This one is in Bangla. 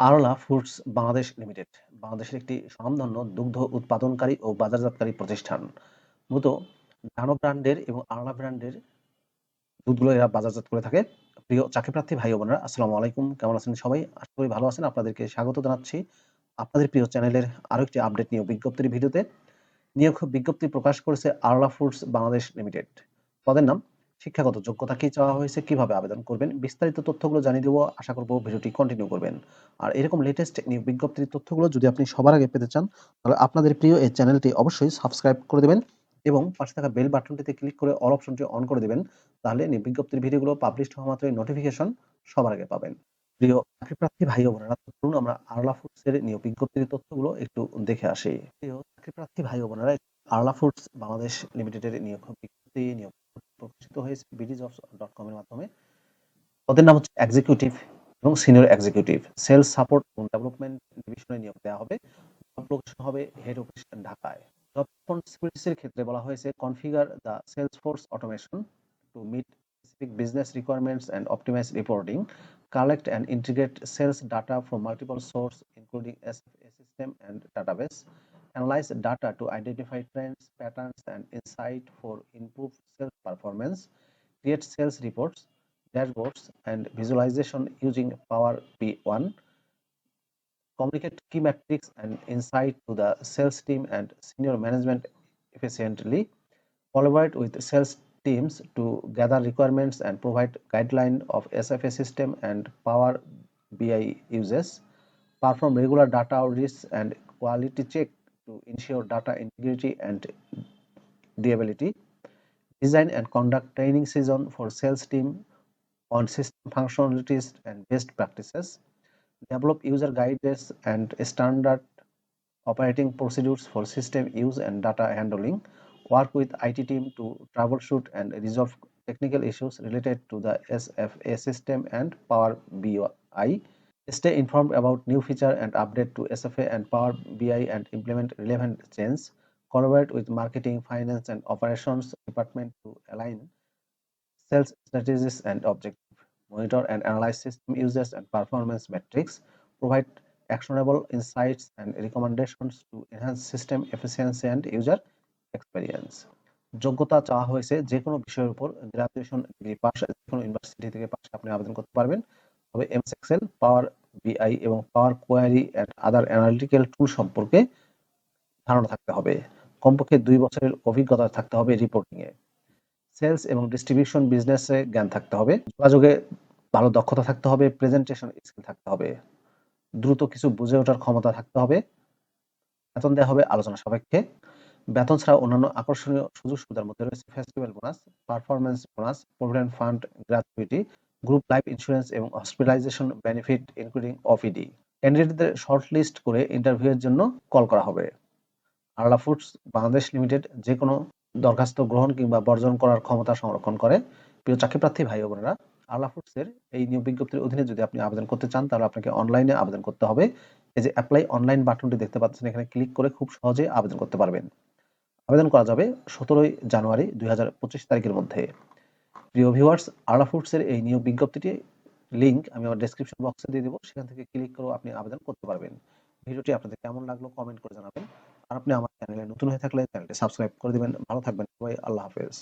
আরলা ফুডস বাংলাদেশ লিমিটেড বাংলাদেশের একটি স্বনামধন্য দুগ্ধ উৎপাদনকারী ও বাজারজাতকারী প্রতিষ্ঠান। মূলত ডানো ব্র্যান্ডের এবং আরলা ব্র্যান্ডের দুধগুলো এরা বাজারজাত করে থাকে। প্রিয় চাকরিপ্রার্থী ভাই ও বোনেরা, আসসালামু আলাইকুম। কেমন আছেন সবাই? আশা করি ভালো আছেন। আপনাদেরকে স্বাগত জানাচ্ছি আপনাদের প্রিয় চ্যানেলের আরও একটি আপডেট নিয়ে বিজ্ঞপ্তির ভিডিওতে। নিয়োগ বিজ্ঞপ্তি প্রকাশ করেছে আরলা ফুডস বাংলাদেশ লিমিটেড পদের নাম শিক্ষাগত যোগ্যতা কি চাওয়া হয়েছে, কীভাবে আবেদন করবেন, বিস্তারিত তথ্যগুলো জানিয়ে দেবো। আশা করব ভিডিওটি কন্টিনিউ করবেন। আর এরকম লেটেস্ট নিয়োগ বিজ্ঞপ্তির তথ্যগুলো যদি আপনি সবার আগে পেতে চান, তাহলে আপনাদের প্রিয় এই চ্যানেলটি অবশ্যই সাবস্ক্রাইব করে দেবেন এবং পাশে থাকা বেল বাটনটিতে ক্লিক করে অল অপশনটি অন করে দেবেন, তাহলে নিয়োগ বিজ্ঞপ্তির ভিডিওগুলো পাবলিশ হওয়া মাত্রই নোটিফিকেশন সবার আগে পাবেন। প্রিয় চাকরিপ্রার্থী ভাই ও বোনেরা, চলুন আমরা আরলা ফুডসের নিয়োগ বিজ্ঞপ্তির তথ্যগুলো একটু দেখে আসি। প্রিয় চাকরিপ্রার্থী ভাই ও বোনেরা আরলা ফুডস বাংলাদেশ লিমিটেডের নিয়োগ বিজ্ঞপ্তি, নিয়োগ প্রকাশিত হয়েছে বিডি জবস ডট কম এর মাধ্যমে। পদের নাম হচ্ছে এক্সিকিউটিভ এবং সিনিয়র এক্সিকিউটিভ সেলস সাপোর্ট এবং ডেভেলপমেন্ট ডিভিশনে নিয়োগ দেওয়া হবে। জব লোকেশন হবে হেড অফিস ঢাকায়। জব রেসপন্সিবিলিটিসের ক্ষেত্রে বলা হয়েছে configure the sales force automation to meet specific business requirements and optimize reporting, collect and integrate sales data from multiple sources, including SFA system and database, analyze data to identify trends, patterns, and insight for improved sales performance, create sales reports, dashboards, and visualization using Power B1, communicate key metrics and insight to the sales team and senior management efficiently, collaborate with sales teams to gather requirements and provide guideline of SFA system and Power BI uses, perform regular data audits and quality check to ensure data integrity and durability, design and conduct training season for sales team on system functionalities and best practices, develop user guides and standard operating procedures for system use and data handling, work with IT team to troubleshoot and resolve technical issues related to the SFA system and Power BI, stay informed about new feature and update to SFA and Power BI and implement relevant change, collaborate with marketing, finance and operations department to align sales strategies and objectives, monitor and analyze system users and performance metrics, provide actionable insights and recommendations to enhance system efficiency and user experience যোগ্যতা চাওয়া হয়েছে যে কোনো বিষয়ের উপর গ্রাজুয়েশন ডিগ্রি পাস যে কোনো ইউনিভার্সিটি থেকে পাস আপনি আবেদন করতে পারবেন তবে এমএস এক্সেল পাওয়ার বিআই এবং power query and other analytical tool সম্পর্কে ধারণা থাকতে হবে। কমপক্ষে দুই বছরের অভিজ্ঞতা থাকতে হবে রিপোর্টিং এ। সেলস এবং ডিস্ট্রিবিউশন বিজনেসে জ্ঞান থাকতে হবে। যোগাযোগে ভালো দক্ষতা থাকতে হবে প্রেজেন্টেশন স্কিল থাকতে হবে। দ্রুত কিছু বুঝে ওঠার ক্ষমতা থাকতে হবে। বেতন দেওয়া হবে আলোচনা সাপেক্ষে। বেতন ছাড়া অন্যান্য আকর্ষণীয় সুযোগ সুবিধার মধ্যে রয়েছে festival bonus performance bonus provident fund gratuity group life insurance এবং হসপিটালাইজেশন বেনিফিট ইনক্লুডিং অফিডি ক্যান্ডিডেটদের শর্ট লিস্ট করে ইন্টারভিউয়ের জন্য কল করা হবে। আরলা ফুডস বাংলাদেশ লিমিটেড যে কোনো দরখাস্ত গ্রহণ কিংবা বর্জন করার ক্ষমতা সংরক্ষণ করে। প্রিয় চাকরিপ্রার্থী ভাই ও বোনেরা আরলা ফুডসের এই নিয়োগ বিজ্ঞপ্তির অধীনে যদি আপনি আবেদন করতে চান, তাহলে আপনাকে অনলাইনে আবেদন করতে হবে। এই যে অ্যাপ্লাই অনলাইন বাটনটি দেখতে পাচ্ছেন, এখানে ক্লিক করে খুব সহজে আবেদন করতে পারবেন। আবেদন করা যাবে সতেরোই জানুয়ারি দুই হাজার পঁচিশ তারিখের মধ্যে। প্রিয় ভিউয়ার্স আলা ফুডসের এই নিয়োগ বিজ্ঞপ্তিটি লিঙ্ক আমি আমার ডেসক্রিপশন বক্সে দিয়ে দেবো। সেখান থেকে ক্লিক করেও আপনি আবেদন করতে পারবেন। ভিডিওটি আপনাদের কেমন লাগল কমেন্ট করে জানাবেন। আর আপনি আমার চ্যানেলে নতুন হয়ে থাকলে চ্যানেলটি সাবস্ক্রাইব করে দেবেন। ভালো থাকবেন সবাই, আল্লাহ হাফেজ।